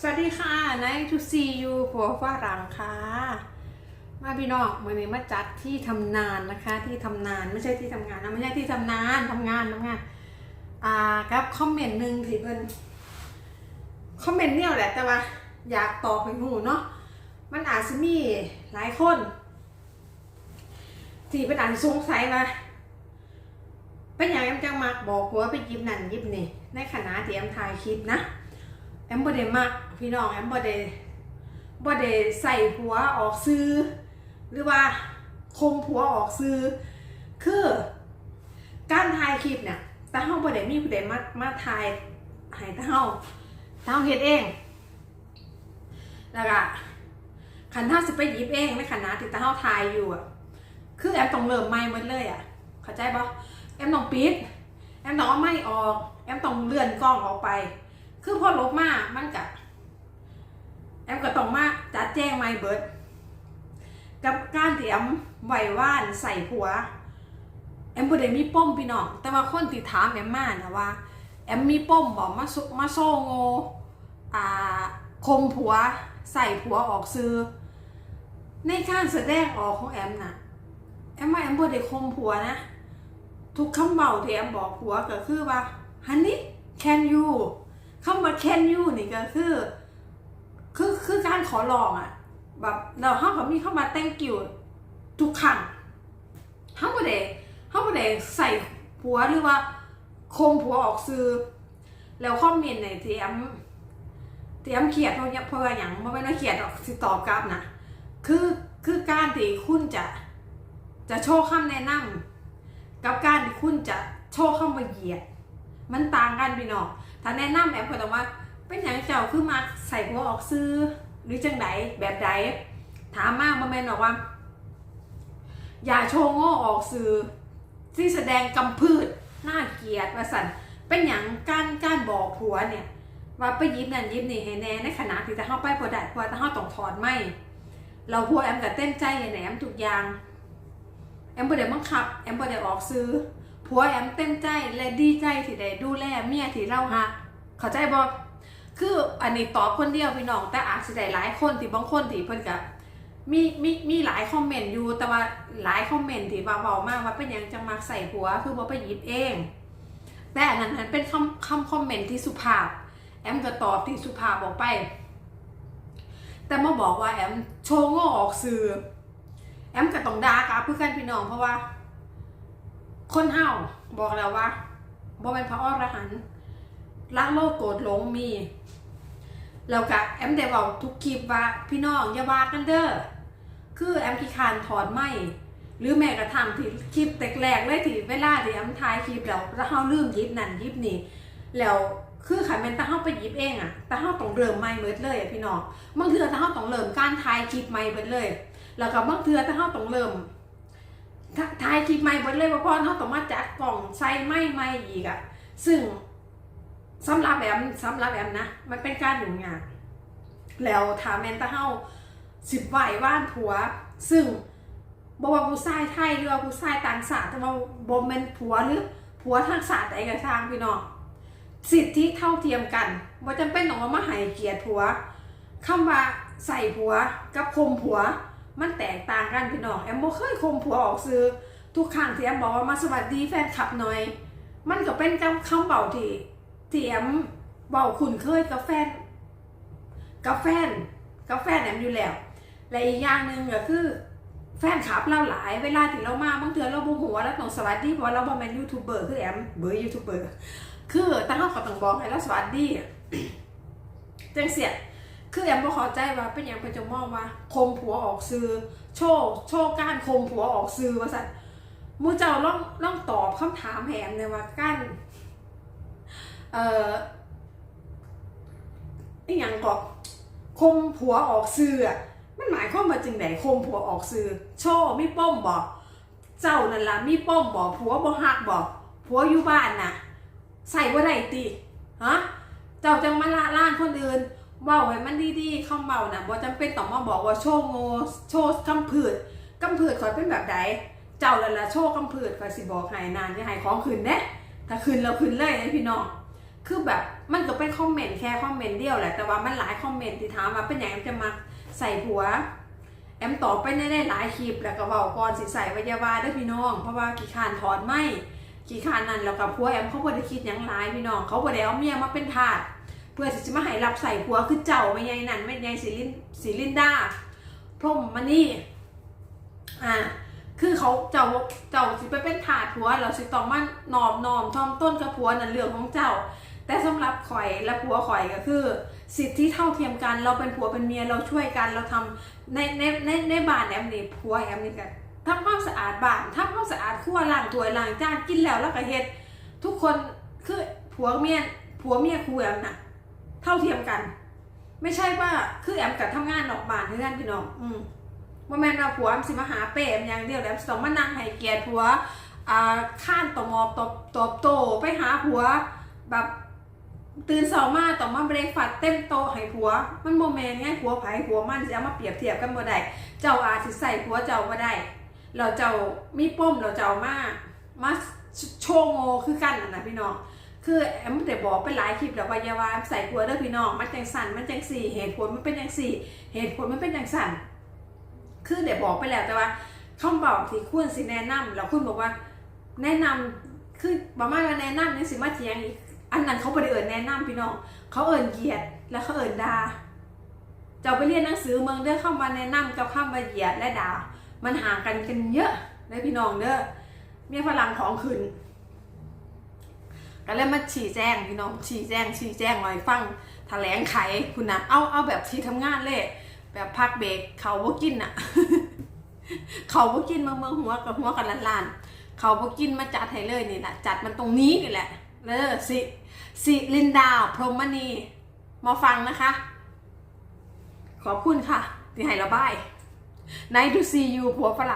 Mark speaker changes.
Speaker 1: สวัสดีค่ะ nice to see you ผัวฝรั่งค่ะ มาพี่น้องวันนี้มาจัดที่ทำนานนะคะ ที่ทำนานไม่ใช่ที่ทำงานนะไม่ใช่ที่ทำนานทำงานทำงาน อ่าครับคอมเมนต์หนึ่งที่เป็นคอมเมนต์เนี่ยแหละแต่ว่า อยากตอบให้หูเนาะมันอาจจะมีหลายคน ที่เป็นอาจจะสงสัยว่าเป็นอย่างแอมจังมากบอกผัวไปยิบนั่นยิบนี่ในขณะที่แอมถ่ายคลิปนะ แอมบ่ได้มักพี่น้องแอมบ่ได้บ่ได้ใส่ผัวออกซื้อ หรือว่าคมผัวออกซื้อ คือการถ่ายคลิปเนี่ยตาเฮาบ่ได้มีผู้ใดมามาถ่ายให้ตาเฮาตาเฮาเฮ็ดเอง แล้วก็คันถ้าสิไปหยิบเองในขณะที่ตาเฮาถ่ายอยู่อะคือแอมต้องเริ่มใหม่หมดเลยอะเข้าใจบ่แอมต้องปิดแอมต้องเอาไม้ออก แอมต้องเลื่อนกล้องออกไป คือพอลบมามันกะแอมก็ต้องมาจัดแจ้งไม่เบิด กับการที่แอมไหวว่านใส่ผัว แอมบ่ได้มีป้มพี่น้องแต่ว่าคนที่ถามแอมมานะว่า แอมมีป้มบอกมาซุมาโซโงอ่าคมผัวใส่ผัวออกซื้อ ในการแสดงออกของแอมน่ะแอมว่าแอมบ่ได้คมผัวนะ ทุกคำเบาที่แอมบอกผัวก็คือว่า honey can you คำว่า can you นี่ก็คือ คือคือการขอลองอะแบบเราห้ามแบบมีเข้ามา thank you ทุกครั้งห้ามบ่ได้ห้ามบ่ได้ใส่ผัวหรือว่าโคมผัวออกซื้อ แล้วคอมเมนต์ในที่แอมที่แอมเขียดเพราะเพราะอย่างมันไม่ได้เขียดออกสิตอบกลับนะคือคือการที่คุณจะจะโชว์คำแนะนำกับการที่คุณจะโชว์คำว่าเหยียด มันต่างกันพี่น้อง ถ้าแนะนำแอมก็ต้องว่า เป็นอย่างเจ้าคือมาใส่หัวออกซื้อหรือจังไดแบบใดถามมากมาแม่นบอกว่า อย่าโชว์โง่ออกซื้อที่แสดงกำพืชน่าเกลียดว่าสันเป็นอย่างการการบอกผัวเนี่ย ว่าไปยิบนั่นยิบนี่ให้แน่ในขณะที่จะเข้าไปพอได้เพราะว่าถ้าเข้าต้องถอนไม่เราพัวแอมกับเต้นใจให้แหนมทุกอย่างแอมบ่ได้บังคับ แอมบ่ได้ออกซื้อ ผัวแอมเต้นใจและดีใจที่ได้ดูแลเมียที่เราหักเข้าใจบ่คืออันนี้ตอบคนเดียวพี่น้องแต่อาจสิได้หลายคนที่บางคนที่เพิ่นก็มีมีมีหลายคอมเมนต์อยู่แต่ว่าหลายคอมเมนต์ที่ว่าเว้ามากว่าเป็นยังจังมักใส่ผัวคือบ่ไปหยิบเอง แต่อันนั้นเป็นคำคำคอมเมนต์ที่สุภาพ แอมก็ตอบที่สุภาพออกไป แต่มาบอกว่าแอมโชว์โง่ออกสื่อแอมก็ต้องด่ากลับเพื่อนพี่น้องเพราะว่า คนเฮาบอกแล้วว่าบ่เป็นพระอรหันต์รักโลกโกรธหลงมีแล้วก็แอมได้บอกทุกคลิปว่าพี่น้องอย่าว่ากันเด้อคือแอมขี้คร้านถอนไม่หรือแม้กระทั่งที่คลิปแรกๆเลยที่เวลาที่แอมถ่ายคลิปแล้วแล้วเฮาลืมยิบนั่นยิบนี่แล้วคือขันเป็นตาเฮาไปยิบเองอะตาเฮาต้องเริ่มใหม่เบิดเลยพี่น้องบางเทื่อตาเฮาต้องเริ่มการถ่ายคลิปใหม่เบิดเลย แล้วก็บางเทื่อตาเฮาต้องเริ่ม ถ้าถ่ายคลิปใหม่เบิดเลยเพราะพ่อเขาต้องมาจัดกล่องใส่ไม่ไม่อีกอะซึ่งสำหรับแอมสำหรับแอมนะ มันเป็นการยุ่งากแล้วถามแมนตาเฮาสิบไหวว่านผัว ซึ่งบอกว่าผู้ชายไทยหรือว่าผู้ชายต่างชาติแต่ว่าบ่แม่นผัวหรือผัวทางศาสตร์ใดก็ตามพี่น้องสิทธิเท่าเทียมกันบ่จำเป็นต้องเอามาให้เกียรติผัวคำว่าใส่ผัวกับคมผัว มันแตกต่างกันพี่น้องแอมบ่เคยคมผัวออกซื้อทุกครั้งที่แอมบอกว่ามาสวัสดีแฟนคลับหน่อย มันก็เป็นคำเบาที่ที่แอมเบาคุ้นเคยกับแฟนกับแฟนกับแฟนแอมอยู่แล้ว และอีกอย่างหนึ่งก็คือ แฟนคลับเราหลายเวลาที่เรามาบางเทือเราบ่หัวแล้วต้องสวัสดีเพราะเราบ่แม่นยูทูบเบอร์คือแอมเบอร์ยูทูบเบอร์คือแต่เราก็ต้องบอกให้เราสวัสดีจังเสีย คือแอมบ่เข้าใจว่าเป็นอย่างเพิ่นจะมองว่าคมผัวออกซื้อโชว์โชว์การคมผัวออกซื้อว่าซั่นหมูเจ้าล่องล่องตอบคำถามแหมเนี่ยว่าการเอ่ออีหยังก็คมผัวออกซื้อมันหมายความว่าจังไดคมผัวออกซื้อโชว์มีป้อมบ่เจ้านั่นล่ะมีป้อมบ่ผัวบ่ฮักบ่ผัวอยู่บ้านน่ะ ใส่บ่ได้ติฮะเจ้าจังมาละล่านคนอื่น เว้าให้มันดีๆคำเว้าน่ะบ่จำเป็นต้องมาบอกว่าโชว์โง่โชว์คำผืดคำผืดข่อยเป็นแบบใดเจ้าละละโชว์คำผืดข่อยสิบอกให้นานจะให้ของคืนเด้ถ้าคืนเราคืนเลยนะพี่น้องคือแบบมันก็เป็นคอมเมนต์แค่คอมเมนต์เดียวแหละแต่ว่ามันหลายคอมเมนต์ที่ถามว่าเป็นอย่างจะมาใส่ผัวแอมตอบไปได้หลายคลิปแล้วก็เว้าก่อนสิใส่วิยาวาเด้วยพี่น้อง เพราะว่าขี้ขานถอนไม่ขี้ขานนั่นแล้วกับผัวแอมเขาบ่ได้คิดหยังหลายพี่น้อง เขาบ่ได้เอาเมียมาเป็นทาส เพื่อที่จะมาให้รับใส่ผัวคือเจ้าไม่ใหญ่นั่นไม่ใหญ่สิลินสิลินดาพรมมานี่อ่าคือเขาเจ้าเจ้าสิไปเป็นทาสผัวเราสิต้องมานอมนอมทอมต้นกับผัวนั่นเรื่องของเจ้า แต่สำหรับข่อยและผัวข่อยก็คือ สิทธิเท่าเทียมกัน เราเป็นผัวเป็นเมียเราช่วยกันเราทำในในในในบ้านแอมนี่ผัวแอมนี่ก็ทำความสะอาดบ้านทำความสะอาดครัวล้างถ้วยล้างจานกินแล้วแล้วก็เฮ็ดทุกคนคือผัวเมียผัวเมียครูแอมน่ะ เท่าเทียมกัน ไม่ใช่ว่าคือแอมกับทำงานนอกบ้านเท่านั้นพี่น้อง อืมว่าแม่นว่าผัวแอมสิมาหาเป้แอมอย่างเดียวแล้วต้องมานั่งให้เกียรติผัวอ่าข้านตอมอบตบตบโตไปหาผัวแบบตื่นเช้ามาต้องมาเบรกฟาสต์เต็มโตให้ผัว มันโมเมนไงผัวไผผัวมันจะเอามาเปรียบเทียบกันบ่ได้เจ้าอาจสิใส่ผัวเจ้าบ่ได้เราเจ้ามีป้มเราเจ้ามามาโชว์โง่คือกันน่ะนะพี่น้อง คือแอมได้บอกไปหลายคลิปแล้วว่าอย่าว่าใส่ผัวเด้อพี่น้องมันจังสั่นมันจังสี่ เหตุผลมันเป็นจังสี่ เหตุผลมันเป็นจังสั่นคือได้บอกไปแล้วแต่ว่าคำบอกที่คุณสิแนะนำแล้วคุณบอกว่า แนะนำคือประมาณว่าแนะนำนี่สิมาเถียงอีกอันนั้นเขาบ่ได้เอิญแนะนำพี่น้องเขาเอิญเหยียดแล้วเขาเอิญด่าเจ้าไปเรียนหนังสือเมืองเด้อเข้ามาแนะนำกับคำว่าเหยียดและด่ามันห่างกันกันเยอะเลยพี่น้องเด้อเมียฝรั่งของขึ้น ก็เลยมาชี้แจงพี่น้องชี้แจงชี้แจงหน่อยฟังแถลงไขคุณนะเอาเอาแบบที่ทำงานเลย แบบพักเบรกเขาบ่กินอะ เขาบ่กินมาเมืองหัวกับหัวกันล้านๆเขาบ่กินมาจัดให้เลยนี่แหละจัดมันตรงนี้นี่แหละเออสิสิลินดาพรหมณีมาฟังนะคะ ขอบคุณค่ะ ที่ให้ระบาย Nice to see you ผัวฝรั่ง